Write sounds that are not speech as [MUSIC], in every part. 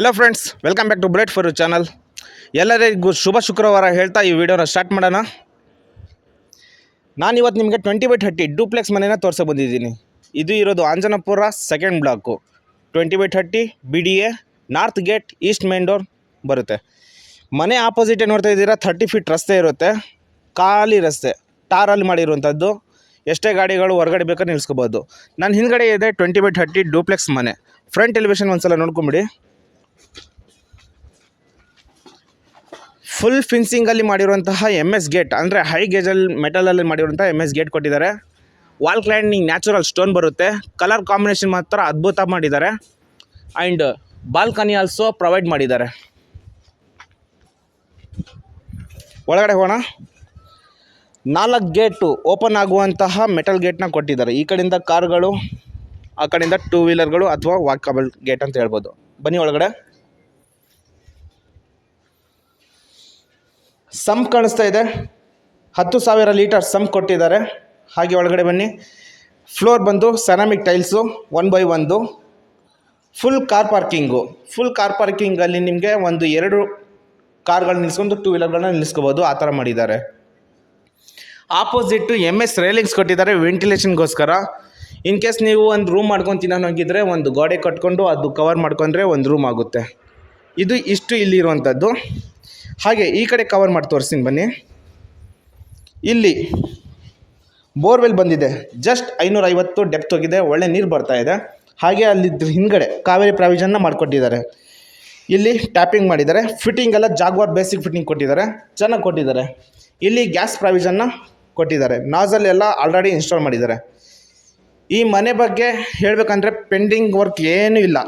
Hello friends welcome back to ಬ್ರೇಟ್ ಫಾರ್ channel ಎಲ್ಲರಿಗೂ ಶುಭ ಶುಕ್ರವಾರ ಹೇಳ್ತಾ ಈ ವಿಡಿಯೋನ ಸ್ಟಾರ್ಟ್ ಮಾಡೋಣ. ನಾನು ಇವತ್ತು ನಿಮಗೆ ಟ್ವೆಂಟಿ ಬೈ ಥರ್ಟಿ ಡೂಪ್ಲೆಕ್ಸ್ ಮನೇನ ತೋರಿಸೋ ಬಂದಿದ್ದೀನಿ. ಇದು ಇರೋದು Anjanapura second block twenty by thirty B D A north gate east main door ಬರುತ್ತೆ. ಮನೆ ಆಪೋಸಿಟೇ ನೋಡ್ತಾ ಇದ್ದೀರಾ ಥರ್ಟಿ ಫೀಟ್ ರಸ್ತೆ ಇರುತ್ತೆ. ಖಾಲಿ ರಸ್ತೆ. ಟಾರಲ್ಲಿ ಮಾಡಿರುವಂಥದ್ದು ಎಷ್ಟೇ ಗಾಡಿಗಳು ಹೊರಗಡೆ ಬೇಕಾದ್ರೆ ನಿಲ್ಸ್ಕೋಬೋದು. ನನ್ನ ಹಿಂದ್ಗಡೆ ಇದೆ ಟ್ವೆಂಟಿ ಬೈ ಥರ್ಟಿ ಡೂಪ್ಲೆಕ್ಸ್ ಮನೆ. ಫ್ರಂಟ್ ಎಲಿವೇಶನ್ ಒಂದ್ಸಲ ನೋಡ್ಕೊಂಬಿಡಿ. ಫುಲ್ ಫಿನ್ಸಿಂಗಲ್ಲಿ ಮಾಡಿರುವಂತಹ ಎಂ ಎಸ್ ಗೇಟ್ ಅಂದರೆ ಹೈ ಗೇಜಲ್ಲಿ ಮೆಟಲಲ್ಲಿ ಮಾಡಿರುವಂಥ ಎಂ ಎಸ್ ಗೇಟ್ ಕೊಟ್ಟಿದ್ದಾರೆ. ವಾಲ್ ಕ್ಲೈಂಡಿಂಗ್ ನ್ಯಾಚುರಲ್ ಸ್ಟೋನ್ ಬರುತ್ತೆ. ಕಲರ್ ಕಾಂಬಿನೇಷನ್ ಮಾತ್ರ ಅದ್ಭುತ ಮಾಡಿದ್ದಾರೆ. ಆ್ಯಂಡ್ ಬಾಲ್ಕನಿ ಆಲ್ಸೋ ಪ್ರೊವೈಡ್ ಮಾಡಿದ್ದಾರೆ. ಒಳಗಡೆ ಹೋಗೋಣ. ನಾಲ್ಕು ಗೇಟು ಓಪನ್ ಆಗುವಂತಹ ಮೆಟಲ್ ಗೇಟ್ನ ಕೊಟ್ಟಿದ್ದಾರೆ. ಈ ಕಡೆಯಿಂದ ಕಾರ್ಗಳು, ಆ ಕಡೆಯಿಂದ ಟೂ ವೀಲರ್ಗಳು ಅಥವಾ ವಾಕಬಲ್ ಗೇಟ್ ಅಂತ ಹೇಳ್ಬೋದು. ಬನ್ನಿ ಒಳಗಡೆ. ಸಂಪ್ ಕಾಣಿಸ್ತಾ ಇದೆ. ಹತ್ತು ಸಾವಿರ ಲೀಟರ್ ಸಂಪ್ ಕೊಟ್ಟಿದ್ದಾರೆ. ಹಾಗೆ ಒಳಗಡೆ ಬನ್ನಿ. ಫ್ಲೋರ್ ಬಂದು ಸೆರಾಮಿಕ್ ಟೈಲ್ಸು ಒನ್ ಬೈ ಒಂದು full car parking full car ಪಾರ್ಕಿಂಗಲ್ಲಿ ನಿಮಗೆ ಒಂದು ಎರಡು ಕಾರ್ಗಳು ನಿಲ್ಸ್ಕೊಂಡು ಟೂ ವೀಲರ್ಗಳನ್ನ ನಿಲ್ಲಿಸ್ಕೋಬೋದು ಆ ಥರ ಮಾಡಿದ್ದಾರೆ. ಆಪೋಸಿಟ್ಟು ಎಂ ಎಸ್ ರೈಲಿಂಗ್ಸ್ ಕೊಟ್ಟಿದ್ದಾರೆ ವೆಂಟಿಲೇಷನ್ಗೋಸ್ಕರ ಇನ್ ಕೇಸ್ ನೀವು ಒಂದು ರೂಮ್ ಮಾಡ್ಕೊಂಡು ತಿನ್ನೋಂಗಿದ್ರೆ ಒಂದು ಗೋಡೆ ಕಟ್ಕೊಂಡು ಅದು ಕವರ್ ಮಾಡ್ಕೊಂಡ್ರೆ ಒಂದು ರೂಮ್ ಆಗುತ್ತೆ. ಇದು ಇಷ್ಟು ಇಲ್ಲಿರುವಂಥದ್ದು ಹಾಗೆ ಈ ಕಡೆ ಕವರ್ ಮಾಡಿ ತೋರಿಸ್ತೀನಿ ಬನ್ನಿ. ಇಲ್ಲಿ ಬೋರ್ವೆಲ್ ಬಂದಿದೆ. ಜಸ್ಟ್ ಐನೂರೈವತ್ತು ಡೆಪ್ತ್ ಹೋಗಿದೆ. ಒಳ್ಳೆ ನೀರು ಬರ್ತಾ ಇದೆ. ಹಾಗೆ ಅಲ್ಲಿ ಹಿಂದ್ಗಡೆ ಕಾವೇರಿ ಪ್ರಾವಿಷನ್ನ ಮಾಡಿಕೊಟ್ಟಿದ್ದಾರೆ. ಇಲ್ಲಿ ಟ್ಯಾಪಿಂಗ್ ಮಾಡಿದ್ದಾರೆ. ಫಿಟ್ಟಿಂಗ್ ಎಲ್ಲ ಜಾಗ್ವಾರ್ ಬೇಸಿಕ್ ಫಿಟ್ಟಿಂಗ್ ಕೊಟ್ಟಿದ್ದಾರೆ. ಚೆನ್ನಾಗಿ ಕೊಟ್ಟಿದ್ದಾರೆ. ಇಲ್ಲಿ ಗ್ಯಾಸ್ ಪ್ರಾವಿಷನ್ನ ಕೊಟ್ಟಿದ್ದಾರೆ. ನಾಜಲ್ ಎಲ್ಲ ಆಲ್ರೆಡಿ ಇನ್ಸ್ಟಾಲ್ ಮಾಡಿದ್ದಾರೆ. ಈ ಮನೆ ಬಗ್ಗೆ ಹೇಳಬೇಕಂದ್ರೆ ಪೆಂಡಿಂಗ್ ವರ್ಕ್ ಏನೂ ಇಲ್ಲ.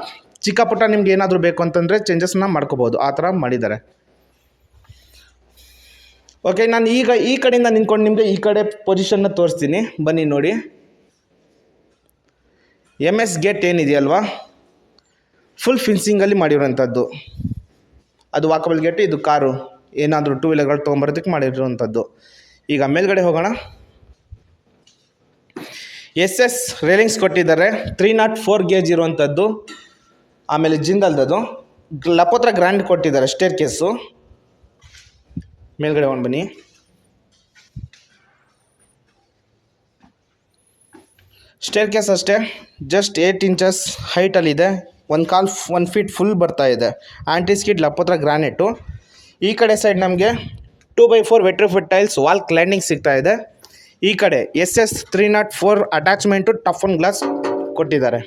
ಚಿಕ್ಕಪುಟ್ಟ ನಿಮ್ಗೆ ಏನಾದರೂ ಬೇಕು ಅಂತಂದರೆ ಚೇಂಜಸ್ನ ಮಾಡ್ಕೋಬೋದು. ಆ ಥರ ಮಾಡಿದ್ದಾರೆ. ಓಕೆ ನಾನು ಈಗ ಈ ಕಡೆಯಿಂದ ನಿಂತ್ಕೊಂಡು ನಿಮಗೆ ಈ ಕಡೆ ಪೊಸಿಷನ್ನ ತೋರಿಸ್ತೀನಿ. ಬನ್ನಿ ನೋಡಿ. ಎಂ ಎಸ್ ಗೇಟ್ ಏನಿದೆಯಲ್ವಾ? ಫುಲ್ ಫಿನ್ಸಿಂಗಲ್ಲಿ ಮಾಡಿರೋಂಥದ್ದು ಅದು ವಾಕಬಲ್ ಗೇಟ್ ಇದು ಕಾರು. ಏನಾದರೂ ಟೂ ವೀಲರ್ಗಳು ತೊಗೊಂಬರೋದಕ್ಕೆ ಮಾಡಿರುವಂಥದ್ದು ಈಗ ಮೇಲ್ಗಡೆ ಹೋಗೋಣ. ಎಸ್ ಎಸ್ ರೇಲಿಂಗ್ಸ್ ಕೊಟ್ಟಿದ್ದಾರೆ. ತ್ರೀ ನಾಟ್ ಫೋರ್ ಗೇಜ್ ಇರುವಂಥದ್ದು ಆಮೇಲೆ ಜಿಂದಲ್ದದು. ಲಪೋತ್ರ ಗ್ರ್ಯಾಂಡ್ ಕೊಟ್ಟಿದ್ದಾರೆ ಸ್ಟೇರ್ ಕೇಸು ಮೇಲ್ಗಡೆ ಒಂದು ಬನ್ನಿ. ಸ್ಟೇರ್ ಕೇಸ್ ಅಷ್ಟೇ ಜಸ್ಟ್ ಏಯ್ಟ್ ಇಂಚಸ್ ಹೈಟಲ್ಲಿದೆ ಒಂದು ಕಾಲ್ ಒನ್ ಫೀಟ್ ಫುಲ್ ಬರ್ತಾ ಇದೆ. ಆ್ಯಂಟಿ ಸ್ಕಿಡ್ ಲಪ್ಪತ್ರ ಗ್ರಾನೈಟು ಈ ಕಡೆ ಸೈಡ್ ನಮಗೆ two by four vitrified tiles wall cladding ಸಿಗ್ತಾ ಇದೆ. ಈ ಕಡೆ S S three nought four attachment toughen glass ಕೊಟ್ಟಿದ್ದಾರೆ.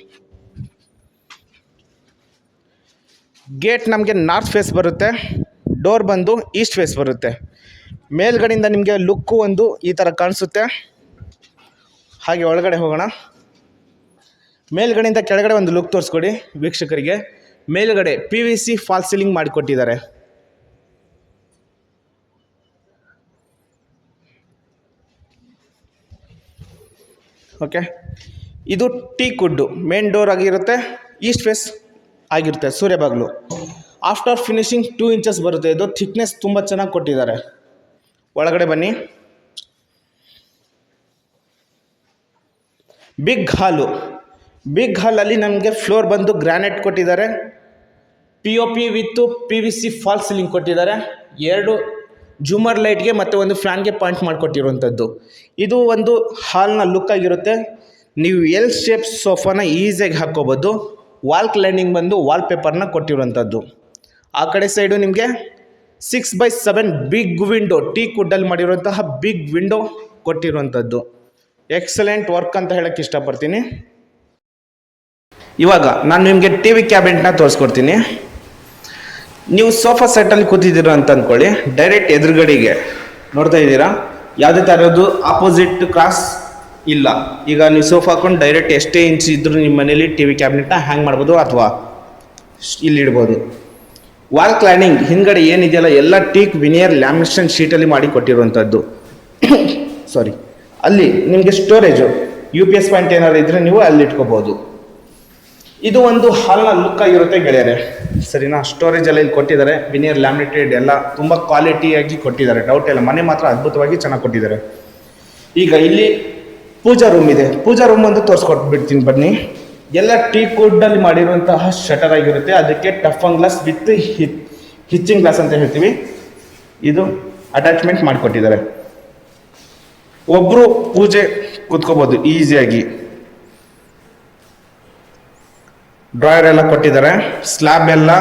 ಗೇಟ್ ನಮಗೆ ನಾರ್ತ್ ಫೇಸ್ ಬರುತ್ತೆ. ಡೋರ್ ಬಂದು ಈಸ್ಟ್ ಫೇಸ್ ಬರುತ್ತೆ. ಮೇಲ್ಗಡೆಯಿಂದ ನಿಮಗೆ ಲುಕ್ಕು ಒಂದು ಈ ಥರ ಕಾಣಿಸುತ್ತೆ. ಹಾಗೆ ಒಳಗಡೆ ಹೋಗೋಣ. ಮೇಲ್ಗಡೆಯಿಂದ ಕೆಳಗಡೆ ಒಂದು ಲುಕ್ ತೋರಿಸ್ಕೊಡಿ ವೀಕ್ಷಕರಿಗೆ. ಮೇಲ್ಗಡೆ P V C false ceiling ಮಾಡಿಕೊಟ್ಟಿದ್ದಾರೆ. ಓಕೆ ಇದು ಟೀ ಕುಡ್ಡು. ಮೇನ್ ಡೋರ್ ಆಗಿರುತ್ತೆ. ಈಸ್ಟ್ ಫೇಸ್ ಆಗಿರುತ್ತೆ. ಸೂರ್ಯ ಬಾಗಿಲು. ಆಫ್ಟರ್ ಫಿನಿಶಿಂಗ್ ಟೂ ಇಂಚಸ್ ಬರುತ್ತೆ. ಇದು ಥಿಕ್ನೆಸ್ ತುಂಬ ಚೆನ್ನಾಗಿ ಕೊಟ್ಟಿದ್ದಾರೆ. ಒಳಗಡೆ ಬನ್ನಿ. ಬಿಗ್ ಹಾಲು ಬಿಗ್ ಹಾಲಲ್ಲಿ ನಮಗೆ ಫ್ಲೋರ್ ಬಂದು ಗ್ರಾನೈಟ್ ಕೊಟ್ಟಿದ್ದಾರೆ. P O P with P V C false ceiling ಕೊಟ್ಟಿದ್ದಾರೆ. ಎರಡು ಜೂಮರ್ ಲೈಟ್ಗೆ ಮತ್ತು ಒಂದು ಫ್ಯಾನ್ಗೆ ಪಾಯಿಂಟ್ ಮಾಡಿಕೊಟ್ಟಿರುವಂಥದ್ದು. ಇದು ಒಂದು ಹಾಲ್ನ ಲುಕ್ ಆಗಿರುತ್ತೆ. ನೀವು ಎಲ್ ಶೇಪ್ ಸೋಫಾನ ಈಸಿಯಾಗಿ ಹಾಕ್ಕೋಬೋದು. ವಾಲ್ ಕ್ಲೈಂಡಿಂಗ್ ಬಂದು ವಾಲ್ ಪೇಪರ್ನ ಕೊಟ್ಟಿರುವಂಥದ್ದು. ಆ ಕಡೆ ಸೈಡು ನಿಮಗೆ six by seven big window teak ಕುಡ್ಡಲ್ಲಿ ಮಾಡಿರುವಂತಹ ಬಿಗ್ ವಿಂಡೋ ಕೊಟ್ಟಿರುವಂಥದ್ದು. ಎಕ್ಸಲೆಂಟ್ ವರ್ಕ್ ಅಂತ ಹೇಳಕ್ಕೆ ಇಷ್ಟಪಡ್ತೀನಿ. ಇವಾಗ ನಾನು ನಿಮಗೆ ಟಿ ವಿ ಕ್ಯಾಬಿನೆಟ್ನ ತೋರಿಸ್ಕೊಡ್ತೀನಿ. ನೀವು ಸೋಫಾ ಸೆಟ್ಟಲ್ಲಿ ಕೂತಿದ್ದೀರ ಅಂತ ಅಂದ್ಕೊಳ್ಳಿ ಡೈರೆಕ್ಟ್ ಎದುರುಗಡೆಗೆ ನೋಡ್ತಾ ಇದ್ದೀರಾ? ಯಾವುದೇ ಥರದ್ದು ಆಪೋಸಿಟ್ ಕ್ರಾಸ್ ಇಲ್ಲ. ಈಗ ನೀವು ಸೋಫಾ ಹಾಕೊಂಡು ಡೈರೆಕ್ಟ್ ಎಷ್ಟೇ ಇಂಚ್ ಇದ್ದರೂ ನಿಮ್ಮ ಮನೇಲಿ ಟಿ ವಿ ಕ್ಯಾಬಿನೆಟ್ನ ಹ್ಯಾಂಗ್ ಮಾಡ್ಬೋದು ಅಥವಾ ಇಲ್ಲಿ ಇಡ್ಬೋದು. ವಾಲ್ ಕ್ಲಾನಿಂಗ್ ಹಿಂದ್ಗಡೆ ಏನಿದೆಯಲ್ಲ ಎಲ್ಲ ಟೀಕ್ ವಿನಿಯರ್ ಲ್ಯಾಮಿನೇಷನ್ ಶೀಟಲ್ಲಿ ಮಾಡಿ ಕೊಟ್ಟಿರುವಂಥದ್ದು ಸಾರಿ [COUGHS] ಅಲ್ಲಿ ನಿಮಗೆ storage U P S point ಏನಾದ್ರು ಇದ್ರೆ ನೀವು ಅಲ್ಲಿ ಇಟ್ಕೋಬಹುದು ಇದು ಒಂದು ಹಾಲ್ನ ಲುಕ್ ಆಗಿರುತ್ತೆ ಗೆಳೆಯರೆ. ಸರಿನಾ? ಸ್ಟೋರೇಜ್ ಎಲ್ಲ ಇಲ್ಲಿ ಕೊಟ್ಟಿದ್ದಾರೆ. ವಿನಿಯರ್ ಲ್ಯಾಮಿನೇಟೆಡ್ ಎಲ್ಲ ತುಂಬ ಕ್ವಾಲಿಟಿಯಾಗಿ ಕೊಟ್ಟಿದ್ದಾರೆ. ಡೌಟ್ ಇಲ್ಲ. ಮನೆ ಮಾತ್ರ ಅದ್ಭುತವಾಗಿ ಚೆನ್ನಾಗಿ ಕೊಟ್ಟಿದ್ದಾರೆ. ಈಗ ಇಲ್ಲಿ ಪೂಜಾ ರೂಮ್ ಇದೆ. ಪೂಜಾ ರೂಮ್ ಒಂದು ತೋರಿಸ್ಕೊಟ್ಬಿಡ್ತೀನಿ ಬನ್ನಿ. ಎಲ್ಲ ಟೀ ಅಲ್ಲಿ ಮಾಡಿರುವಂತಹ ಶಟರ್ ಆಗಿರುತ್ತೆ. ಅದಕ್ಕೆ toughen glass with etching glass ಅಂತ ಹೇಳ್ತೀವಿ. ಇದು ಅಟ್ಯಾಚ್ಮೆಂಟ್ ಮಾಡಿಕೊಟ್ಟಿದ್ದಾರೆ. ಒಬ್ರು ಪೂಜೆ ಕೂತ್ಕೋಬಹುದು ಈಸಿಯಾಗಿ ಡ್ರಾಯರ್ ಎಲ್ಲ ಕೊಟ್ಟಿದ್ದಾರೆ. ಸ್ಲ್ಯಾಬ್ ಎಲ್ಲ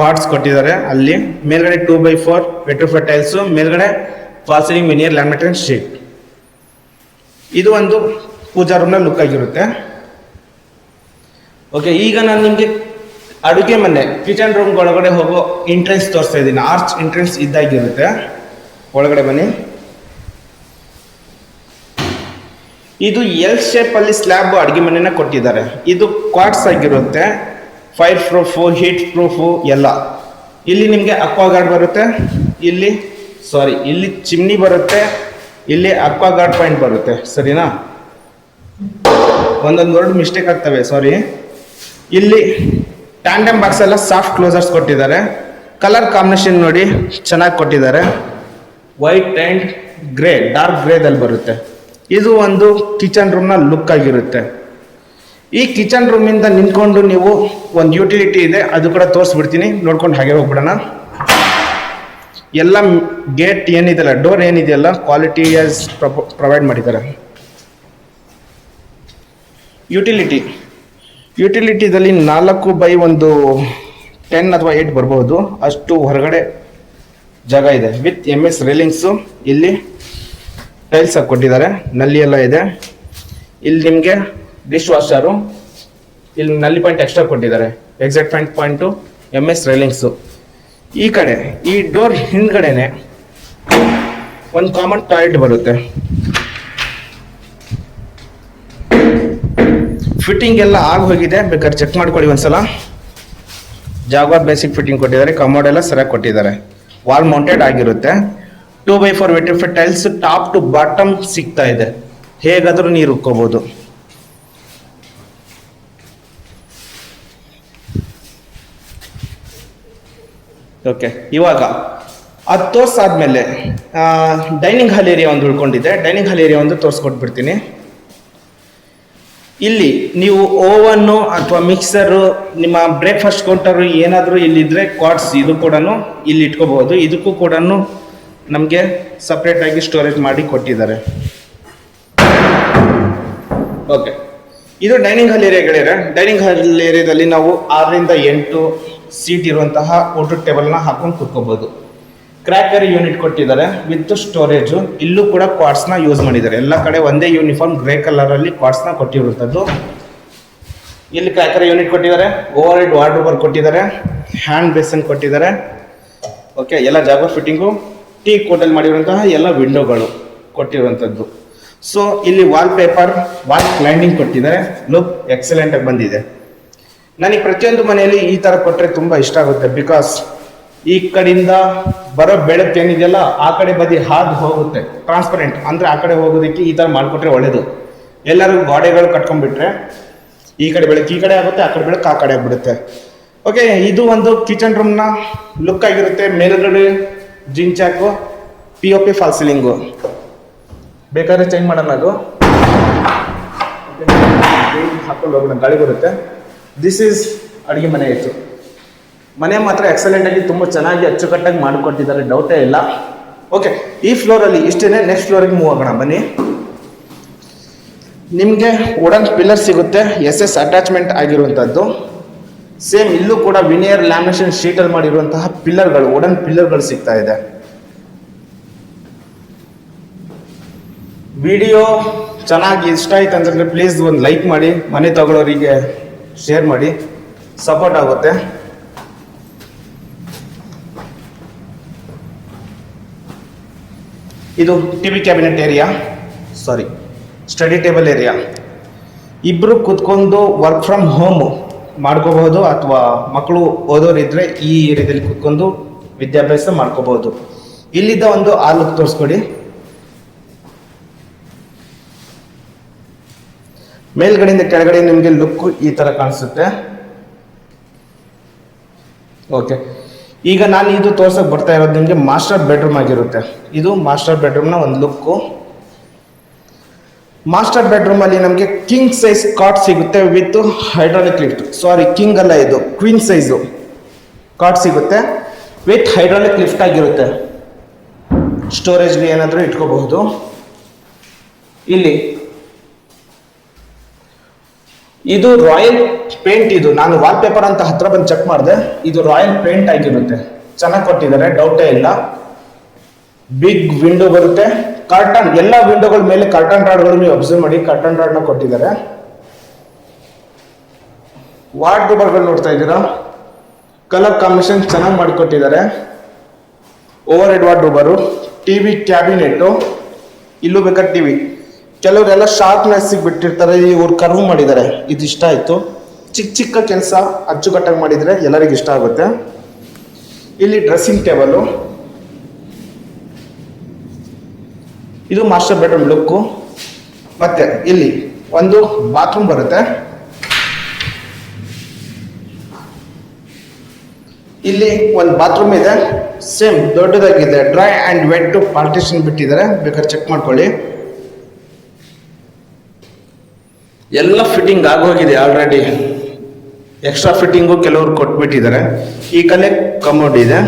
ಕಾರ್ಡ್ಸ್ ಕೊಟ್ಟಿದ್ದಾರೆ ಅಲ್ಲಿ. ಮೇಲ್ಗಡೆ two by four vitrify tiles ಮೇಲ್ಗಡೆ ಫಾಲ್ಸಿಂಗ್ ಮಿನಿಯರ್ ಲ್ಯಾಮಿನೇಟೆಡ್ ಶೀಟ್ ಇದು ಒಂದು ಪೂಜಾ ರೂಮ್ನ ಲುಕ್ ಆಗಿರುತ್ತೆ. ಓಕೆ ಈಗ ನಾನು ನಿಮಗೆ ಅಡುಗೆ ಮನೆ ಕಿಚನ್ ರೂಮ್ ಒಳಗಡೆ ಹೋಗೋ ಎಂಟ್ರೆನ್ಸ್ ತೋರಿಸ್ತಾ ಇದ್ದೀನಿ. ಆರ್ಚ್ ಎಂಟ್ರೆನ್ಸ್ ಇದ್ದಾಗಿರುತ್ತೆ. ಒಳಗಡೆ ಬನ್ನಿ. ಇದು ಎಲ್ ಶೇಪ್ ಅಲ್ಲಿ ಸ್ಲ್ಯಾಬ್ ಅಡುಗೆ ಮನೆನ ಕೊಟ್ಟಿದ್ದಾರೆ. ಇದು ಕ್ವಾಟ್ಸ್ ಆಗಿರುತ್ತೆ. ಫೈರ್ ಪ್ರೂಫು ಹೀಟ್ ಪ್ರೂಫು ಎಲ್ಲ. ಇಲ್ಲಿ ನಿಮಗೆ ಅಕ್ವಾಗಾರ್ಡ್ ಬರುತ್ತೆ. ಇಲ್ಲಿ ಸಾರಿ ಇಲ್ಲಿ ಚಿಮ್ನಿ ಬರುತ್ತೆ. ಇಲ್ಲಿ ಅಕ್ವಾಗಾರ್ಡ್ ಪಾಯಿಂಟ್ ಬರುತ್ತೆ. ಸರಿನಾ? ಒಂದೊಂದು ವರ್ಡ್ ಮಿಸ್ಟೇಕ್ ಆಗ್ತವೆ ಸಾರಿ ಇಲ್ಲಿ ಟ್ಯಾಂಡಮ್ ಬಾಕ್ಸ್ ಎಲ್ಲ ಸಾಫ್ಟ್ ಕ್ಲೋಸರ್ಸ್ ಕೊಟ್ಟಿದ್ದಾರೆ. ಕಲರ್ ಕಾಂಬಿನೇಷನ್ ನೋಡಿ ಚೆನ್ನಾಗಿ ಕೊಟ್ಟಿದ್ದಾರೆ. ವೈಟ್ ಆ್ಯಂಡ್ ಗ್ರೇ ಡಾರ್ಕ್ ಗ್ರೇದಲ್ಲಿ ಬರುತ್ತೆ. ಇದು ಒಂದು ಕಿಚನ್ ರೂಮ್ನ ಲುಕ್ ಆಗಿರುತ್ತೆ. ಈ ಕಿಚನ್ ರೂಮಿಂದ ನಿಂತ್ಕೊಂಡು ನೀವು ಒಂದು ಯುಟಿಲಿಟಿ ಇದೆ, ಅದು ಕೂಡ ತೋರಿಸ್ಬಿಡ್ತೀನಿ. ನೋಡ್ಕೊಂಡು ಹಾಗೆ ಹೋಗ್ಬಿಡೋಣ. ಎಲ್ಲ ಗೇಟ್ ಏನಿದೆಯಲ್ಲ ಡೋರ್ ಏನಿದೆಯಲ್ಲ ಕ್ವಾಲಿಟಿ ಪ್ರೊವೈಡ್ ಮಾಡಿದ್ದಾರೆ. ಯುಟಿಲಿಟಿ ಯುಟಿಲಿಟಿದಲ್ಲಿ ನಾಲ್ಕು ಬೈ ಒಂದು ಟೆನ್ ಅಥವಾ ಏಯ್ಟ್ ಬರ್ಬೋದು ಅಷ್ಟು ಹೊರಗಡೆ ಜಾಗ ಇದೆ. ವಿತ್ ಎಂ ಎಸ್ ರೇಲಿಂಗ್ಸು ಇಲ್ಲಿ ಟೈಲ್ಸ್ ಹಾಕಿ ಕೊಟ್ಟಿದ್ದಾರೆ. ನಲ್ಲಿ ಎಲ್ಲ ಇದೆ. ಇಲ್ಲಿ ನಿಮಗೆ ಡಿಶ್ ವಾಷರು ಇಲ್ಲಿ ನಲ್ಲಿ ಪಾಯಿಂಟ್ ಎಕ್ಸ್ಟ್ರಾ ಕೊಟ್ಟಿದ್ದಾರೆ. Exact point point M S railings ಈ ಕಡೆ, ಈ ಡೋರ್ ಹಿಂದ್ಗಡೆನೆ ಒಂದು ಕಾಮನ್ ಟಾಯ್ಲೆಟ್ ಬರುತ್ತೆ. ಫಿಟ್ಟಿಂಗ್ ಎಲ್ಲ ಆಗಿ ಹೋಗಿದೆ ಬೇಕಾದ್ರೆ ಚೆಕ್ ಮಾಡ್ಕೊಳ್ಳಿ ಒಂದ್ಸಲ. ಜಾಗ್ವಾರ್ ಬೇಸಿಕ್ ಫಿಟ್ಟಿಂಗ್ ಕೊಟ್ಟಿದ್ದಾರೆ ಕಮೋಡ್ ಎಲ್ಲ ಸರಿಯಾಗಿ ಕೊಟ್ಟಿದ್ದಾರೆ. ವಾಲ್ ಮೌಂಟೆಡ್ ಆಗಿರುತ್ತೆ. Two by four vitrified tiles top to bottom ಸಿಗ್ತಾ ಇದೆ. ಹೇಗಾದರೂ ನೀರು ಉಕ್ಕೋಬಹುದು ಓಕೆ ಇವಾಗ ಅದು ತೋರ್ಸಾದ್ಮೇಲೆ ಡೈನಿಂಗ್ ಹಾಲ್ ಏರಿಯಾ ಒಂದು ಉಳ್ಕೊಂಡಿದೆ. ಡೈನಿಂಗ್ ಹಾಲ್ ಏರಿಯಾ ಒಂದು ತೋರಿಸ್ಕೊಟ್ಬಿಡ್ತೀನಿ. ಇಲ್ಲಿ ನೀವು ಓವನ್ನು ಅಥವಾ ಮಿಕ್ಸರು, ನಿಮ್ಮ ಬ್ರೇಕ್ಫಾಸ್ಟ್ ಕೌಂಟರು ಏನಾದರೂ ಇಲ್ಲಿದ್ದರೆ ಕ್ವಾಟ್ಸ್ ಇದು ಕೂಡ ಇಲ್ಲಿ ಇಟ್ಕೋಬಹುದು. ಇದಕ್ಕೂ ಕೂಡ ನಮಗೆ ಸಪ್ರೇಟಾಗಿ ಸ್ಟೋರೇಜ್ ಮಾಡಿ ಕೊಟ್ಟಿದ್ದಾರೆ. ಓಕೆ ಇದು ಡೈನಿಂಗ್ ಹಾಲ್ ಏರಿಯಾಗಳಿದೆ ಡೈನಿಂಗ್ ಹಾಲ್ ಏರಿಯಾದಲ್ಲಿ ನಾವು ಆರರಿಂದ ಎಂಟು ಸೀಟ್ ಇರುವಂತಹ ಊಟದ ಟೇಬಲ್ನ ಹಾಕೊಂಡು ಕೂತ್ಕೋಬಹುದು. ಕ್ರ್ಯಾಕರ್ ಯೂನಿಟ್ ಕೊಟ್ಟಿದ್ದಾರೆ ವಿತ್ ಸ್ಟೋರೇಜು ಇಲ್ಲೂ ಕೂಡ ಕ್ವಾಟ್ಸ್ನ ಯೂಸ್ ಮಾಡಿದ್ದಾರೆ. ಎಲ್ಲ ಕಡೆ ಒಂದೇ ಯೂನಿಫಾರ್ಮ್ ಗ್ರೇ ಕಲರಲ್ಲಿ ನ ಕೊಟ್ಟಿರುವಂಥದ್ದು. ಇಲ್ಲಿ ಕ್ರ್ಯಾಕರ್ ಯೂನಿಟ್ ಕೊಟ್ಟಿದ್ದಾರೆ. ಓವರ್ ಹೆಡ್ ವಾರ್ಡ್ರೋಬರ್ ಕೊಟ್ಟಿದ್ದಾರೆ. ಹ್ಯಾಂಡ್ ಬೇಸನ್ ಕೊಟ್ಟಿದ್ದಾರೆ. ಓಕೆ ಎಲ್ಲ ಜಾಗ ಫಿಟ್ಟಿಂಗು ಟೀ ಕೋಟಲ್ಲಿ ಮಾಡಿರುವಂತಹ ಎಲ್ಲ ವಿಂಡೋಗಳು ಕೊಟ್ಟಿರುವಂಥದ್ದು. ಸೊ ಇಲ್ಲಿ ವಾಲ್ ಪೇಪರ್ ವಾಲ್ ಕ್ಲೈಂಡಿಂಗ್ ಕೊಟ್ಟಿದ್ದಾರೆ ಲುಕ್ ಎಕ್ಸಲೆಂಟಾಗಿ ಬಂದಿದೆ. ನನಗೆ ಪ್ರತಿಯೊಂದು ಮನೆಯಲ್ಲಿ ಈ ತರ ಕೊಟ್ಟರೆ ತುಂಬಾ ಇಷ್ಟ ಆಗುತ್ತೆ ಬಿಕಾಸ್ ಈ ಕಡೆಯಿಂದ ಬರೋ ಬೆಳಕು ಏನಿದೆಯಲ್ಲ ಆ ಕಡೆ ಬದಿ ಹಾದು ಹೋಗುತ್ತೆ. ಟ್ರಾನ್ಸ್ಪರೆಂಟ್ ಅಂದ್ರೆ ಆ ಕಡೆ ಹೋಗೋದಕ್ಕೆ ಈ ತರ ಮಾಡಿಕೊಟ್ರೆ ಒಳ್ಳೇದು. ಎಲ್ಲರಿಗೂ ಗೋಡೆಗಳು ಕಟ್ಕೊಂಡ್ಬಿಟ್ರೆ ಈ ಕಡೆ ಬೆಳಕು ಈ ಕಡೆ ಆಗುತ್ತೆ, ಆ ಕಡೆ ಬೆಳಕು ಆ ಕಡೆ ಆಗಿಬಿಡುತ್ತೆ. ಓಕೆ ಇದು ಒಂದು ಕಿಚನ್ ರೂಮ್ನ ಲುಕ್ ಆಗಿರುತ್ತೆ. ಮೇಲ್ಗಡೆ ಜಿಂಚಾಕು P O P false ceiling ಬೇಕಾದ್ರೆ ಚೇಂಜ್ ಮಾಡೋಣ ಅದು. ಹಾಕೊಂಡು ಹೋಗೋಣ. ಗಾಳಿ ಬರುತ್ತೆ. ದಿಸ್ ಈಸ್ ಅಡುಗೆ ಮನೆ ಇತ್ತು ಮನೆ ಮಾತ್ರ ಎಕ್ಸಲೆಂಟ್ ಆಗಿ ತುಂಬ ಚೆನ್ನಾಗಿ ಅಚ್ಚುಕಟ್ಟಾಗಿ ಮಾಡಿಕೊಟ್ಟಿದ್ದಾರೆ ಡೌಟೇ ಇಲ್ಲ. ಓಕೆ ಈ ಫ್ಲೋರಲ್ಲಿ ಇಷ್ಟೇನೆ ನೆಕ್ಸ್ಟ್ ಫ್ಲೋರಿಗೆ ಮೂವ್ ಆಗೋಣ, ಬನ್ನಿ. ನಿಮಗೆ ವುಡನ್ ಪಿಲ್ಲರ್ ಸಿಗುತ್ತೆ ಎಸ್ ಎಸ್ ಅಟ್ಯಾಚ್ಮೆಂಟ್ ಆಗಿರುವಂಥದ್ದು ಸೇಮ್ ಇಲ್ಲೂ ಕೂಡ ವಿನಿಯರ್ ಲ್ಯಾಮಿನೇಷನ್ ಶೀಟಲ್ಲಿ ಮಾಡಿರುವಂತಹ ಪಿಲ್ಲರ್ಗಳು ವುಡನ್ ಪಿಲ್ಲರ್ಗಳು ಸಿಗ್ತಾ ಇದೆ. ವಿಡಿಯೋ ಚೆನ್ನಾಗಿ ಇಷ್ಟ ಆಯ್ತು ಅಂತಂದ್ರೆ ಪ್ಲೀಸ್ ಒಂದು ಲೈಕ್ ಮಾಡಿ, ಮನೆ ತಗೊಳ್ಳೋರಿಗೆ ಶೇರ್ ಮಾಡಿ ಸಪೋರ್ಟ್ ಆಗುತ್ತೆ. ಇದು T V cabinet area sorry study table area ಇಬ್ಬರು ಕೂತ್ಕೊಂಡು ವರ್ಕ್ ಫ್ರಮ್ ಹೋಮ್ ಮಾಡ್ಕೋಬಹುದು ಅಥವಾ ಮಕ್ಕಳು ಓದೋರಿದ್ರೆ ಈ ಏರಿಯಾದಲ್ಲಿ ಕೂತ್ಕೊಂಡು ವಿದ್ಯಾಭ್ಯಾಸ ಮಾಡ್ಕೋಬಹುದು. ಇಲ್ಲಿದ್ದ ಒಂದು ಆ ಲುಕ್ ತೋರಿಸ್ಕೊಡಿ. ಮೇಲ್ಗಡೆಯಿಂದ ಕೆಳಗಡೆ ನಿಮಗೆ ಲುಕ್ ಈ ತರ ಕಾಣಿಸುತ್ತೆ. ಓಕೆ ಈಗ ನಾನು ಇದು ತೋರ್ಸಕ್ ಬರ್ತಾ ಇರೋದು ನಿಮಗೆ ಮಾಸ್ಟರ್ ಬೆಡ್ರೂಮ್ ಆಗಿರುತ್ತೆ. ಇದು ಮಾಸ್ಟರ್ ಬೆಡ್ರೂಮ್ನ ಒಂದು ಲುಕ್ಕು ಮಾಸ್ಟರ್ ಬೆಡ್ರೂಮಲ್ಲಿ ನಮಗೆ ಕಿಂಗ್ ಸೈಜ್ ಕಾಟ್ ಸಿಗುತ್ತೆ with hydraulic lift sorry king ಅಲ್ಲ ಇದು ಕ್ವೀನ್ ಸೈಜು ಕಾಟ್ ಸಿಗುತ್ತೆ ವಿತ್ ಹೈಡ್ರಾಲಿಕ್ ಲಿಫ್ಟ್ ಆಗಿರುತ್ತೆ. ಸ್ಟೋರೇಜ್ಗೆ ಏನಾದರೂ ಇಟ್ಕೋಬಹುದು. ಇಲ್ಲಿ ಇದು ರಾಯಲ್ ಪೇಂಟ್ ಇದು. ನಾನು ವಾಲ್ ಪೇಪರ್ ಅಂತ ಹತ್ರ ಬಂದು ಚೆಕ್ ಮಾಡಿದೆ. ಇದು ರಾಯಲ್ ಪೇಂಟ್ ಆಗಿರುತ್ತೆ. ಚೆನ್ನಾಗಿ ಕೊಟ್ಟಿದ್ದಾರೆ ಡೌಟೇ ಇಲ್ಲ. ಬಿಗ್ ವಿಂಡೋ ಬರುತ್ತೆ. ಕರ್ಟನ್ ಎಲ್ಲ ವಿಂಡೋಗಳ ಮೇಲೆ ಕರ್ಟನ್ ರಾಡ್ಗಳು ನೀವು ಅಬ್ಸರ್ವ್ ಮಾಡಿ ಕರ್ಟನ್ ರಾಡ್ನ ಕೊಟ್ಟಿದ್ದಾರೆ. ವಾರ್ಡ್ರೋಬರ್ಗಳು ನೋಡ್ತಾ ಇದ್ದೀರಾ? ಕಲರ್ ಕಾಂಬಿನೇಷನ್ ಚೆನ್ನಾಗಿ ಮಾಡಿಕೊಟ್ಟಿದ್ದಾರೆ. Over head T V cabinet ಇಲ್ಲೂ ಬೇಕಾದ್ರೆ ಟಿ ವಿ ಕೆಲವರೆಲ್ಲ ಶಾರ್ಪ್ನೆಸ್ಸಿಗೆ ಬಿಟ್ಟಿರ್ತಾರೆ ಇವ್ರು ಕರ್ವ್ ಮಾಡಿದ್ದಾರೆ. ಇದು ಇಷ್ಟ ಆಯಿತು. ಚಿಕ್ಕ ಚಿಕ್ಕ ಕೆಲಸ ಅಚ್ಚುಕಟ್ಟಾಗಿ ಮಾಡಿದರೆ ಎಲ್ಲರಿಗೂ ಇಷ್ಟ ಆಗುತ್ತೆ. ಇಲ್ಲಿ ಡ್ರೆಸ್ಸಿಂಗ್ ಟೇಬಲು ಇದು ಮಾಸ್ಟರ್ ಬೆಡ್ರೂಮ್ ಲುಕ್ಕು ಮತ್ತೆ ಇಲ್ಲಿ ಒಂದು ಬಾತ್ರೂಮ್ ಬರುತ್ತೆ. ಇಲ್ಲಿ ಒಂದು ಬಾತ್ರೂಮ್ ಇದೆ. ಸೇಮ್ ದೊಡ್ಡದಾಗಿದೆ ಡ್ರೈ ಆ್ಯಂಡ್ ವೆಟ್ ಪಾರ್ಟಿಷನ್ ಬಿಟ್ಟಿದ್ದಾರೆ. ಬೇಕಾದ್ರೆ ಚೆಕ್ ಮಾಡ್ಕೊಳ್ಳಿ. ಎಲ್ಲ ಫಿಟ್ಟಿಂಗ್ ಆಗೋಗಿದೆ ಆಲ್ರೆಡಿ ಎಕ್ಸ್ಟ್ರಾ ಫಿಟ್ಟಿಂಗು ಕೆಲವರು ಕೊಟ್ಬಿಟ್ಟಿದ್ದಾರೆ ಈ ಕಲೆ ಕಮೋಡ್ ಇದೆ.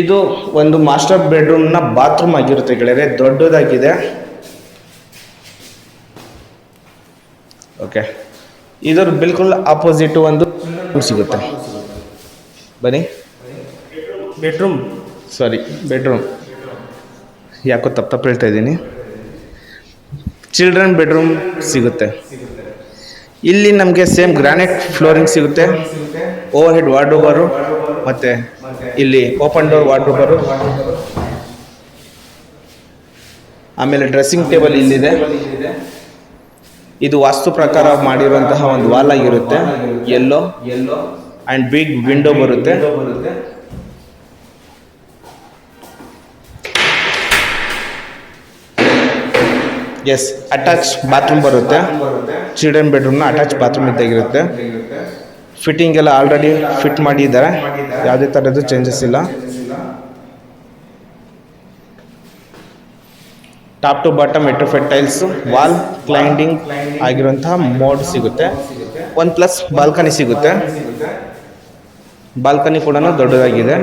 ಇದು ಒಂದು ಮಾಸ್ಟರ್ ಬೆಡ್ರೂಮ್ನ ಬಾತ್ರೂಮ್ ಆಗಿರುತ್ತೆ ಗೆಳೆಯರೆ, ದೊಡ್ಡದಾಗಿದೆ. ಓಕೆ ಇದರ ಬಿಲ್ಕುಲ್ ಆಪೋಸಿಟ್ ಒಂದು ಸಿಗುತ್ತೆ. ಬನ್ನಿ. ಬೆಡ್ರೂಮ್ ಸಾರಿ ಬೆಡ್ರೂಮ್ ಯಾಕೋ ತಪ್ಪು ತಪ್ಪು ಹೇಳ್ತಾ ಇದ್ದೀನಿ. ಚಿಲ್ಡ್ರನ್ ಬೆಡ್ರೂಮ್ ಸಿಗುತ್ತೆ. ಇಲ್ಲಿ ನಮಗೆ ಸೇಮ್ ಗ್ರಾನೈಟ್ ಫ್ಲೋರಿಂಗ್ ಸಿಗುತ್ತೆ. ಓವರ್ ಹೆಡ್ ವಾರ್ಡ್ರೋಬರು ಮತ್ತು ಇಲ್ಲಿ ಓಪನ್ ಡೋರ್ ವಾರ್ಡ್ರೋಬರು ಆಮೇಲೆ ಡ್ರೆಸ್ಸಿಂಗ್ ಟೇಬಲ್ ಇಲ್ಲಿದೆ. ಇದು ವಾಸ್ತು ಪ್ರಕಾರ ಮಾಡಿರುವಂತಹ ಒಂದು ವಾಲ್ ಆಗಿರುತ್ತೆ. ಎಲ್ಲೋ ಎಲ್ಲೋ ಆ್ಯಂಡ್ ಬಿಗ್ ವಿಂಡೋ ಬರುತ್ತೆ. ಬರುತ್ತೆ. ಎಸ್ ಅಟ್ಯಾಚ್ ಬಾತ್ರೂಮ್ ಬರುತ್ತೆ. ಬರುತ್ತೆ. ಚಿಲ್ಡ್ರನ್ ಬೆಡ್ರೂಮ್ನ ಅಟ್ಯಾಚ್ ಬಾತ್ರೂಮ್ ಇದ್ದಾಗಿರುತ್ತೆ. ಫಿಟ್ಟಿಂಗ್ ಎಲ್ಲ ಆಲ್ರೆಡಿ ಫಿಟ್ ಮಾಡಿದ್ದಾರೆ. ಯಾವುದೇ ಥರದ್ದು ಚೇಂಜಸ್ ಇಲ್ಲ. Top to bottom vitrified tiles wall cladding ಆಗಿರುವಂತಹ ಮೋಡ್ ಸಿಗುತ್ತೆ. ಒನ್ ಪ್ಲಸ್ ಬಾಲ್ಕನಿ ಸಿಗುತ್ತೆ. ಬಾಲ್ಕನಿ ಕೂಡ ದೊಡ್ಡದಾಗಿದೆ.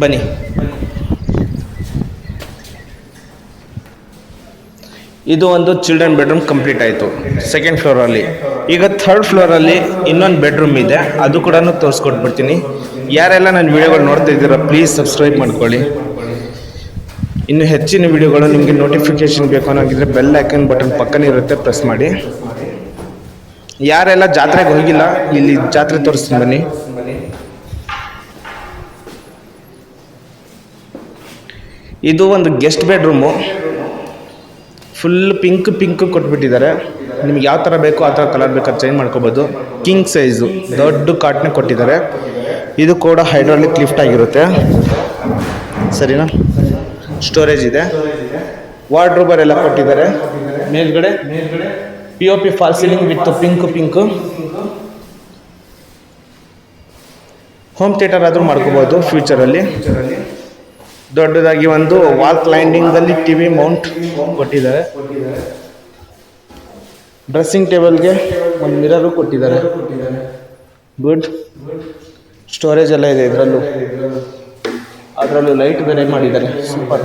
ಬನ್ನಿ. ಇದು ಒಂದು ಚಿಲ್ಡ್ರನ್ ಬೆಡ್ರೂಮ್ ಕಂಪ್ಲೀಟ್ ಆಯಿತು ಸೆಕೆಂಡ್ ಫ್ಲೋರಲ್ಲಿ ಈಗ ಥರ್ಡ್ ಫ್ಲೋರಲ್ಲಿ ಇನ್ನೊಂದು ಬೆಡ್ರೂಮ್ ಇದೆ, ಅದು ಕೂಡ ತೋರಿಸ್ಕೊಟ್ಬಿಡ್ತೀನಿ. ಯಾರೆಲ್ಲ ನನ್ನ ವಿಡಿಯೋಗಳು ನೋಡ್ತಾ ಇದ್ದೀರಾ ಪ್ಲೀಸ್ ಸಬ್ಸ್ಕ್ರೈಬ್ ಮಾಡ್ಕೊಳ್ಳಿ. ಇನ್ನು ಹೆಚ್ಚಿನ ವಿಡಿಯೋಗಳು ನಿಮಗೆ ನೋಟಿಫಿಕೇಶನ್ ಬೇಕು ಅನ್ನೋಂಗಿದ್ರೆ ಬೆಲ್ ಐಕನ್ ಬಟನ್ ಪಕ್ಕನೇ ಇರುತ್ತೆ ಪ್ರೆಸ್ ಮಾಡಿ. ಯಾರೆಲ್ಲ ಜಾತ್ರೆಗೆ ಹೋಗಿಲ್ಲ, ಇಲ್ಲಿ ಜಾತ್ರೆ ತೋರಿಸ್ತೀನಿ ಬನ್ನಿ. ಇದು ಒಂದು guest bedroom full pink pink ಕೊಟ್ಬಿಟ್ಟಿದ್ದಾರೆ. ನಿಮ್ಗೆ ಯಾವ ಥರ ಬೇಕೋ ಆ ಥರ ಕಲರ್ ಬೇಕಾದ್ರೆ ಚೇಂಜ್ ಮಾಡ್ಕೋಬೋದು. ಕಿಂಗ್ ಸೈಜು ದೊಡ್ಡ ಕಾಟ್ನೆ ಕೊಟ್ಟಿದ್ದಾರೆ. ಇದು ಕೂಡ ಹೈಡ್ರಾಲಿಕ್ ಲಿಫ್ಟ್ ಆಗಿರುತ್ತೆ. ಸರಿನಾ? ಸ್ಟೋರೇಜ್ ಇದೆ. ವಾರ್ಡ್ರೋಬರ್ ಎಲ್ಲ ಕೊಟ್ಟಿದ್ದಾರೆ. ಮೇಲ್ಗಡೆ P O P false ceiling with pink pink home theatre ಆದರೂ ಮಾಡ್ಕೋಬೋದು ಫ್ಯೂಚರಲ್ಲಿ ದೊಡ್ಡದಾಗಿ ಒಂದು ವಾಲ್ ಕ್ಲೈಂಡಿಂಗಲ್ಲಿ ಟಿ ವಿ ಮೌಂಟ್ ಕೊಟ್ಟಿದ್ದಾರೆ. ಡ್ರೆಸ್ಸಿಂಗ್ ಟೇಬಲ್ಗೆ ಒಂದು ಮಿರರು ಕೊಟ್ಟಿದ್ದಾರೆ. ಗುಡ್ ಸ್ಟೋರೇಜ್ ಎಲ್ಲ ಇದೆ ಇದರಲ್ಲೂ. ಅದರಲ್ಲೂ ಲೈಟ್ ಬೇರೆ ಮಾಡಿದ್ದಾರೆ. ಸೂಪರ್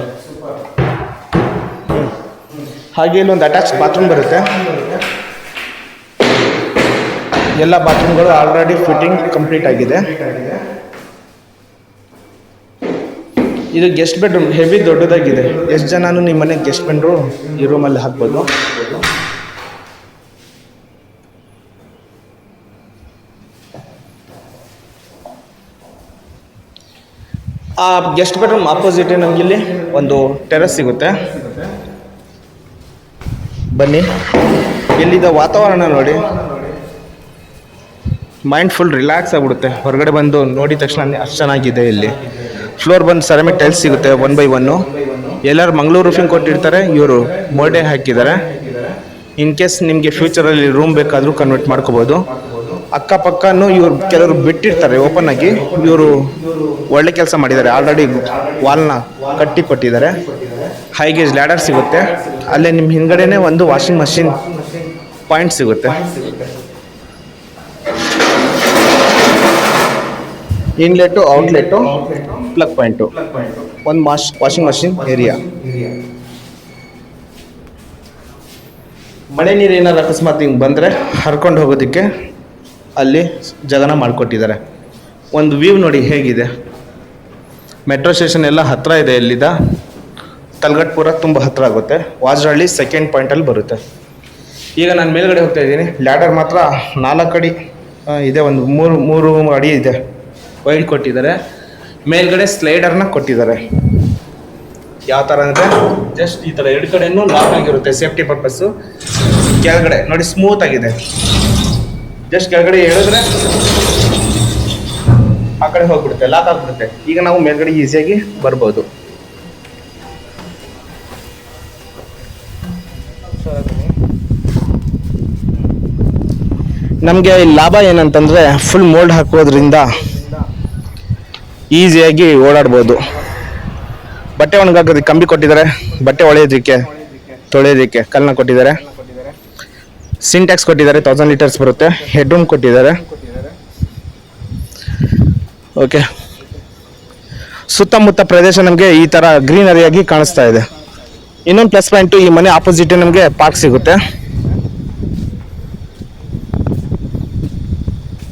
ಹಾಗೆ ಇಲ್ಲೊಂದು ಅಟ್ಯಾಚ್ ಬಾತ್ರೂಮ್ ಬರುತ್ತೆ. ಎಲ್ಲ ಬಾತ್ರೂಮ್ಗಳು ಆಲ್ರೆಡಿ ಫಿಟ್ಟಿಂಗ್ ಕಂಪ್ಲೀಟ್ ಆಗಿದೆ. ಇದು ಗೆಸ್ಟ್ ಬೆಡ್ರೂಮ್ ಹೆವಿ ದೊಡ್ಡದಾಗಿದೆ. ಎಷ್ಟು ಜನನು ನಿಮ್ಮ ಮನೆಗೆ ಗೆಸ್ಟ್ ಬೆಡ್ರೂಮ್ ಈ ರೂಮಲ್ಲಿ ಹಾಕ್ಬೋದು. ಆ ಗೆಸ್ಟ್ ಬೆಡ್ರೂಮ್ ಆಪೋಸಿಟ್ ಇಲ್ಲಿ ಒಂದು ಟೆರೆಸ್ ಸಿಗುತ್ತೆ. ಬನ್ನಿ. ಇಲ್ಲಿದ್ದ ವಾತಾವರಣ ನೋಡಿ. ಮೈಂಡ್ ಫುಲ್ ರಿಲ್ಯಾಕ್ಸ್ ಆಗಿಬಿಡುತ್ತೆ. ಹೊರಗಡೆ ಬಂದು ನೋಡಿದ ತಕ್ಷಣ ಅಷ್ಟು ಚೆನ್ನಾಗಿದೆ ಇಲ್ಲಿ. ಫ್ಲೋರ್ ಬಂದು ಸೆರಾಮಿಕ್ ಟೈಲ್ಸ್ ಸಿಗುತ್ತೆ ಒನ್ ಬೈ ಒನ್ನು ಎಲ್ಲರೂ ಮಂಗಳೂರು ರೂಫಿಂಗ್ ಕೊಟ್ಟಿರ್ತಾರೆ. ಇವರು ಮೋಡೆ ಹಾಕಿದ್ದಾರೆ. ಇನ್ ಕೇಸ್ ನಿಮಗೆ ಫ್ಯೂಚರಲ್ಲಿ ರೂಮ್ ಬೇಕಾದರೂ ಕನ್ವರ್ಟ್ ಮಾಡ್ಕೋಬೋದು. ಅಕ್ಕಪಕ್ಕನೂ ಇವರು ಕೆಲವರು ಬಿಟ್ಟಿರ್ತಾರೆ ಓಪನ್ ಆಗಿ. ಇವರು ಒಳ್ಳೆ ಕೆಲಸ ಮಾಡಿದ್ದಾರೆ. ಆಲ್ರೆಡಿ ವಾಲ್ನ ಕಟ್ಟಿ ಕೊಟ್ಟಿದ್ದಾರೆ. ಹೈಗೇಜ್ ಲ್ಯಾಡರ್ ಸಿಗುತ್ತೆ. ಅಲ್ಲೇ ನಿಮ್ಮ ಹಿಂದ್ಗಡೆನೆ ಒಂದು ವಾಷಿಂಗ್ ಮಷಿನ್ ಪಾಯಿಂಟ್ ಸಿಗುತ್ತೆ. ಇನ್ಲೆಟು ಔಟ್ಲೆಟು ಪ್ಲಗ್ ಪಾಯಿಂಟು ಒಂದು ಮಾಶ್ ವಾಷಿಂಗ್ ಮಷಿನ್ ಏರಿಯಾ ಮಳೆ ನೀರು ಏನಾದ್ರು ಅಕಸ್ಮಾತ್ ಹಿಂಗೆ ಬಂದರೆ ಹರ್ಕೊಂಡು ಹೋಗೋದಕ್ಕೆ ಅಲ್ಲಿ ಜಗನ ಮಾಡಿಕೊಟ್ಟಿದ್ದಾರೆ. ಒಂದು ವ್ಯೂ ನೋಡಿ ಹೇಗಿದೆ. ಮೆಟ್ರೋ ಸ್ಟೇಷನ್ ಎಲ್ಲ ಹತ್ತಿರ ಇದೆ ಎಲ್ಲಿದ್ದ ತಲ್ಗಟ್ಪುರ ತುಂಬ ಹತ್ತಿರ ಆಗುತ್ತೆ. ವಾಜ್ರಹಳ್ಳಿ ಸೆಕೆಂಡ್ ಪಾಯಿಂಟಲ್ಲಿ ಬರುತ್ತೆ. ಈಗ ನಾನು ಮೇಲ್ಗಡೆ ಹೋಗ್ತಾ ಇದ್ದೀನಿ. ಲ್ಯಾಡರ್ ಮಾತ್ರ ನಾಲ್ಕು ಅಡಿ ಇದೆ ಒಂದು ಮೂರು ಮೂರು ಅಡಿ ಇದೆ. ವೈಡ್ ಕೊಟ್ಟಿದ್ದಾರೆ. ಮೇಲ್ಗಡೆ ಸ್ಲೈಡರ್ನ ಕೊಟ್ಟಿದ್ದಾರೆ. ಯಾವ ಥರ ಅಂದರೆ ಜಸ್ಟ್ ಈ ಥರ ಎರಡು ಕಡೆಯೂ ಲಾಕ್ ಆಗಿರುತ್ತೆ ಸೇಫ್ಟಿ ಪರ್ಪಸ್ಸು ಕೆಳಗಡೆ, ನೋಡಿ ಸ್ಮೂತ್ ಆಗಿದೆ. ಜಸ್ಟ್ ಕೆಳಗಡೆ ಹೇಳಿದ್ರೆ ಆ ಕಡೆ ಹೋಗ್ಬಿಡುತ್ತೆ ಲಾಕ್ ಆಗ್ಬಿಡುತ್ತೆ. ಈಗ ನಾವು ಮೇಲ್ಗಡೆ ಈಸಿಯಾಗಿ ಬರ್ಬೋದು. ನಮಗೆ ಲಾಭ ಏನಂತಂದರೆ ಫುಲ್ ಮೋಲ್ಡ್ ಹಾಕೋದ್ರಿಂದ ಈಸಿಯಾಗಿ ಓಡಾಡ್ಬೋದು. ಬಟ್ಟೆ ಒಣಗಾಕೋದಕ್ಕೆ ಕಂಬಿ ಕೊಟ್ಟಿದ್ದಾರೆ, ಬಟ್ಟೆ ಒಳೆಯೋದಕ್ಕೆ, ತೊಳೆಯೋದಕ್ಕೆ ಕಲ್ಲನ್ನ ಕೊಟ್ಟಿದ್ದಾರೆ. ಸಿಂಟ್ಯಾಕ್ಸ್ ಕೊಟ್ಟಿದ್ದಾರೆ ತೌಸಂಡ್ ಲೀಟರ್ಸ್ ಬರುತ್ತೆ. ಹೆಡ್ ರೂಮ್ ಕೊಟ್ಟಿದ್ದಾರೆ. ಓಕೆ ಸುತ್ತಮುತ್ತ ಪ್ರದೇಶ ನಮಗೆ ಈ ಥರ ಗ್ರೀನರಿಯಾಗಿ ಕಾಣಿಸ್ತಾ ಇದೆ. ಇನ್ನೊಂದು ಪ್ಲಸ್ ಪಾಯಿಂಟು ಈ ಮನೆ ಆಪೋಸಿಟ್ ನಮಗೆ ಪಾರ್ಕ್ ಸಿಗುತ್ತೆ.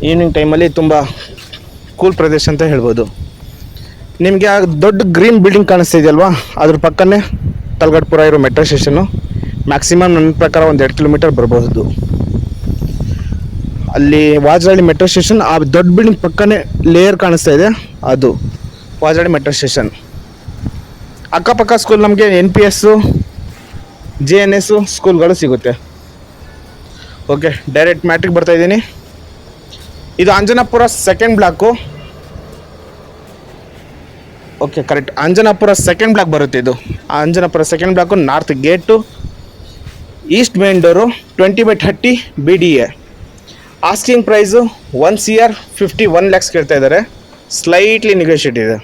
ಈವ್ನಿಂಗ್ ಟೈಮಲ್ಲಿ ತುಂಬ ಕೂಲ್ ಪ್ರದೇಶ ಅಂತ ಹೇಳ್ಬೋದು. ನಿಮಗೆ ದೊಡ್ಡ ಗ್ರೀನ್ ಬಿಲ್ಡಿಂಗ್ ಕಾಣಿಸ್ತಾ ಇದೆಯಲ್ವಾ? ಅದ್ರ ಪಕ್ಕನೇ ತಲಗಟ್ಪುರ ಇರೋ ಮೆಟ್ರೋ ಸ್ಟೇಷನ್ನು ಮ್ಯಾಕ್ಸಿಮಮ್ ನನ್ನ ಪ್ರಕಾರ ಒಂದು ಎರಡು ಕಿಲೋಮೀಟರ್ ಬರಬಹುದು. ಅಲ್ಲಿ ವಾಜರಳ್ಳಿ ಮೆಟ್ರೋ ಸ್ಟೇಷನ್ ಆ ದೊಡ್ಡ ಬಿಲ್ಡಿಂಗ್ ಪಕ್ಕನೇ ಲೇಯರ್ ಕಾಣಿಸ್ತಾ ಇದೆ. ಅದು ವಾಜರಳ್ಳಿ ಮೆಟ್ರೋ ಸ್ಟೇಷನ್ ಅಕ್ಕಪಕ್ಕ ಸ್ಕೂಲ್ ನಮಗೆ N P S J N S ಸ್ಕೂಲ್ಗಳು ಸಿಗುತ್ತೆ. ಓಕೆ ಡೈರೆಕ್ಟ್ ಮ್ಯಾಟ್ರಿಕ್ ಬರ್ತಾ ಇದ್ದೀನಿ. ಇದು Anjanapura second block okay correct Anjanapura second block ಬರುತ್ತೆ ಇದು. Anjanapura second block north gate east main door twenty by thirty B D A asking price one C R fifty one lakhs ಕೇಳ್ತಾ ಇದ್ದಾರೆ. Slightly negotiate ಇದೆ.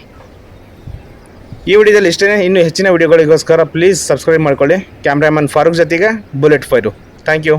ಈ ವಿಡಿಯೋದಲ್ಲಿ ಇಷ್ಟೇ ಇನ್ನೂ ಹೆಚ್ಚಿನ ವಿಡಿಯೋಗಳಿಗೋಸ್ಕರ ಪ್ಲೀಸ್ ಸಬ್ಸ್ಕ್ರೈಬ್ ಮಾಡ್ಕೊಳ್ಳಿ. ಕ್ಯಾಮ್ರಾಮನ್ ಫಾರೂಕ್ ಜೊತೆಗೆ ಬುಲೆಟ್ ಫೈರು ಥ್ಯಾಂಕ್ ಯು